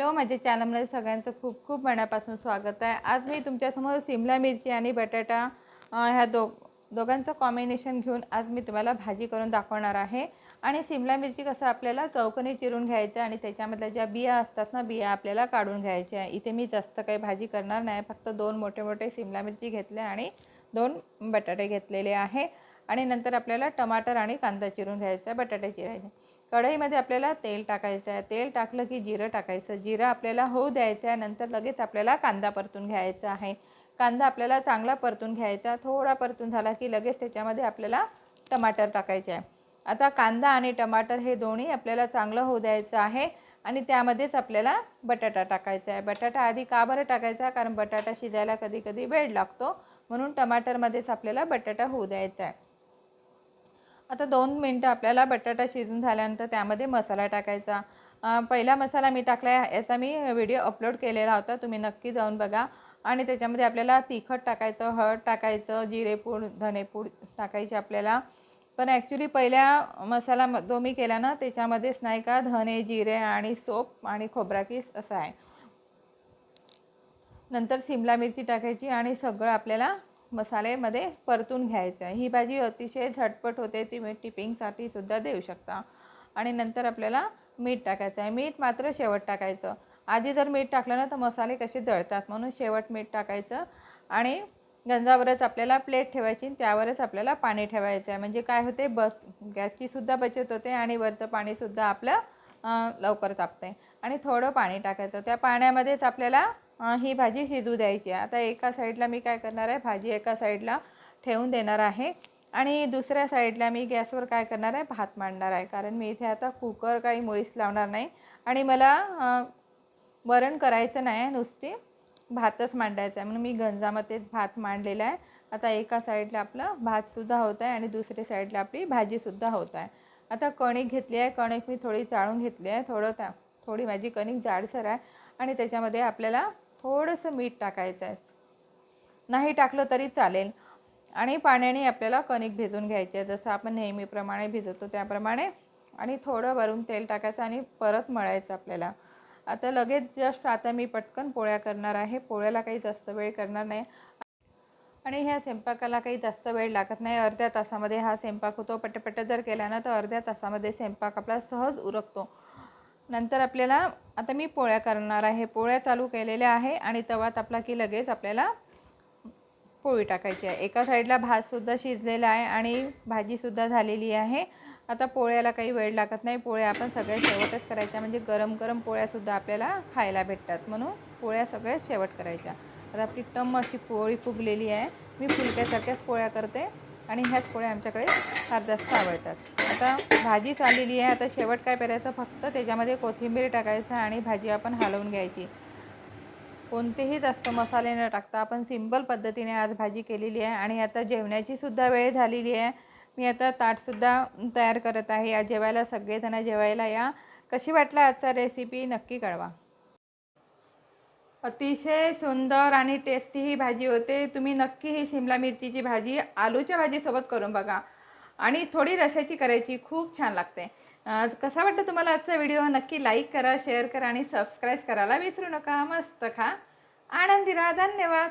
Hello माझ्या चॅनलमध्ये सगळ्यांचं खूप खूप मनापासून स्वागत आहे. आज मी तुमच्यासमोर सिमला मिरची आणि बटाटा ह्या दो दोघांचं कॉम्बिनेशन घेऊन आज मी तुम्हाला भाजी करून दाखवणार आहे. आणि सिमला मिरची कसं आपल्याला चौकोनी चिरून घ्यायचं आणि त्याच्यामधल्या ज्या बिया असतात ना बिया आपल्याला काढून घ्यायच्या. इथे मी जास्त काही भाजी करणार नाही फक्त दोन मोठे मोठे सिमला मिरची घेतल्या आणि दोन बटाटे घेतलेले आहे. आणि नंतर आपल्याला टमाटर आणि कांदा चिरून घ्यायचा बटाटे चिरायचे. कढईमध्ये आपल्याला तेल टाकायचं आहे. तेल टाकलं की जिरं टाकायचं. जिरं आपल्याला होऊ द्यायचं आहे. नंतर लगेच आपल्याला कांदा परतून घ्यायचा आहे. कांदा आपल्याला चांगला परतून घ्यायचा. थोडा परतून झाला की लगेच त्याच्यामध्ये आपल्याला टमाटर टाकायचे आहे. आता कांदा आणि टमाटर हे दोन्ही आपल्याला चांगलं होऊ द्यायचं आहे. आणि त्यामध्येच आपल्याला बटाटा टाकायचा आहे. बटाटा आधी का बरं टाकायचा? कारण बटाटा शिजायला कधी कधी वेळ लागतो. म्हणून टमाटरमध्येच आपल्याला बटाटा होऊ द्यायचा आहे. आता दोन मिनटं आपल्याला बटाटा शिजून झाल्यानंतर त्यामध्ये मसाला टाकायचा. पहिला मसाला मी टाकला आहे याचा मी व्हिडिओ अपलोड केलेला होता तुम्ही नक्की जाऊन बघा. आणि त्याच्यामध्ये आपल्याला तिखट टाकायचं हळद टाकायचं जिरेपूड धनेपूड टाकायची आपल्याला. पण ॲक्च्युली पहिल्या मसाला म- जो मी केला ना त्याच्यामध्येच नाही का धने जिरे आणि सोप आणि खोबरा कीस असं आहे. नंतर सिमला मिरची टाकायची आणि सगळं आपल्याला मसाल्यामध्ये परतून घ्यायचं. आहे ही भाजी अतिशय झटपट होते ती मी टिपिंगसाठी सुद्धा देऊ शकता. आणि नंतर आपल्याला मीठ टाकायचं आहे. मीठ मात्र शेवट टाकायचं. आधी जर मीठ टाकलं ना तर मसाले कसे जळतात? म्हणून शेवट मीठ टाकायचं. आणि गंजावरच आपल्याला प्लेट ठेवायची त्यावरच आपल्याला पाणी ठेवायचं आहे. म्हणजे काय होते? बस गॅसची सुद्धा बचत होते आणि वरचं पाणीसुद्धा आपलं लवकर तापते आणि थोडं पाणी टाकायचं. त्या पाण्यामध्येच आपल्याला ही भाजी शिजू द्यायची. आहे आता एका साईडला मी काय करणार आहे? भाजी एका साईडला ठेवून देणार आहे. आणि दुसऱ्या साईडला मी गॅसवर काय करणार आहे? भात मांडणार आहे. कारण मी इथे आता कुकर काही मुळीच लावणार नाही. आणि मला वरण करायचं नाही आहे. नुसती भातच मांडायचा आहे. म्हणून मी गंजामध्येच भात मांडलेला आहे. आता एका साईडला आपलं भातसुद्धा होत आहे आणि दुसऱ्या साईडला आपली भाजीसुद्धा होत आहे. आता कणिक घेतली आहे. कणिक मी थोडी चाळून घेतली आहे. थोडं त्या थोडी माझी कणिक जाडसर आहे. आणि त्याच्यामध्ये आपल्याला थोडंसं मीठ टाकायचं आहे. नाही टाकलं तरी चालेल. आणि पाण्याने आपल्याला कणिक भिजून घ्यायची आहे. जसं आपण नेहमीप्रमाणे भिजवतो त्याप्रमाणे. आणि थोडं वरून तेल टाकायचं आणि परत मळायचं आपल्याला. आता लगेच जस्ट आता मी पटकन पोळ्या करणार आहे. पोळ्याला काही जास्त वेळ करणार नाही. आणि ह्या स्वयंपाकाला काही जास्त वेळ लागत नाही. अर्ध्या तासामध्ये हा स्वयंपाक होतो. पटपट जर केला ना तर अर्ध्या तासामध्ये स्वयंपाक आपला सहज उरकतो. नंतर आपल्याला आता मी पोळ्या करणार आहे. पोळ्या चालू केलेल्या आहे आणि तवा तापला की लगेच आपल्याला पोळी टाकायची आहे. एका साईडला भातसुद्धा शिजलेला आहे आणि भाजीसुद्धा झालेली आहे. आता पोळ्याला काही वेळ लागत नाही. पोळ्या आपण सगळ्या शेवटच करायच्या. म्हणजे गरम गरम पोळ्यासुद्धा आपल्याला खायला भेटतात. म्हणून पोळ्या सगळ्या शेवट करायच्या. आता आपली टम अशी पोळी फुगलेली आहे. मी फुलक्यासारख्याच पोळ्या करते. आणि ह्याच पोळ्या आमच्याकडे फार जास्त आवडतात. आता भाजी चाललेली आहे आता शेवट काय करायचं फक्त त्याच्यामध्ये कोथिंबीर टाकायचं आणि भाजी आपण हलवून घ्यायची. कोणतेही जास्त मसाले न टाकता आपण सिंपल पद्धतीने आज भाजी केलेली आहे आणि आता जेवण्याची सुद्धा वेळ झालेली आहे. मी आता ताटसुद्धा तयार करत आहे. या जेवायला सगळेजण जेवायला या. कशी वाटला आजचा रेसिपी नक्की कळवा. अतिशय सुंदर आणि टेस्टी ही भाजी होते. तुम्ही नक्की ही शिमला मिरचीची भाजी आलूच्या भाजीसोबत करून बघा. आणि थोडी रशाची करायची खूप छान लागते. कसा वाटतं तुम्हाला आजचा व्हिडिओ? नक्की लाईक करा शेअर करा आणि सबस्क्राईब करायला विसरू नका. मस्त खा. आनंदी राहा. धन्यवाद.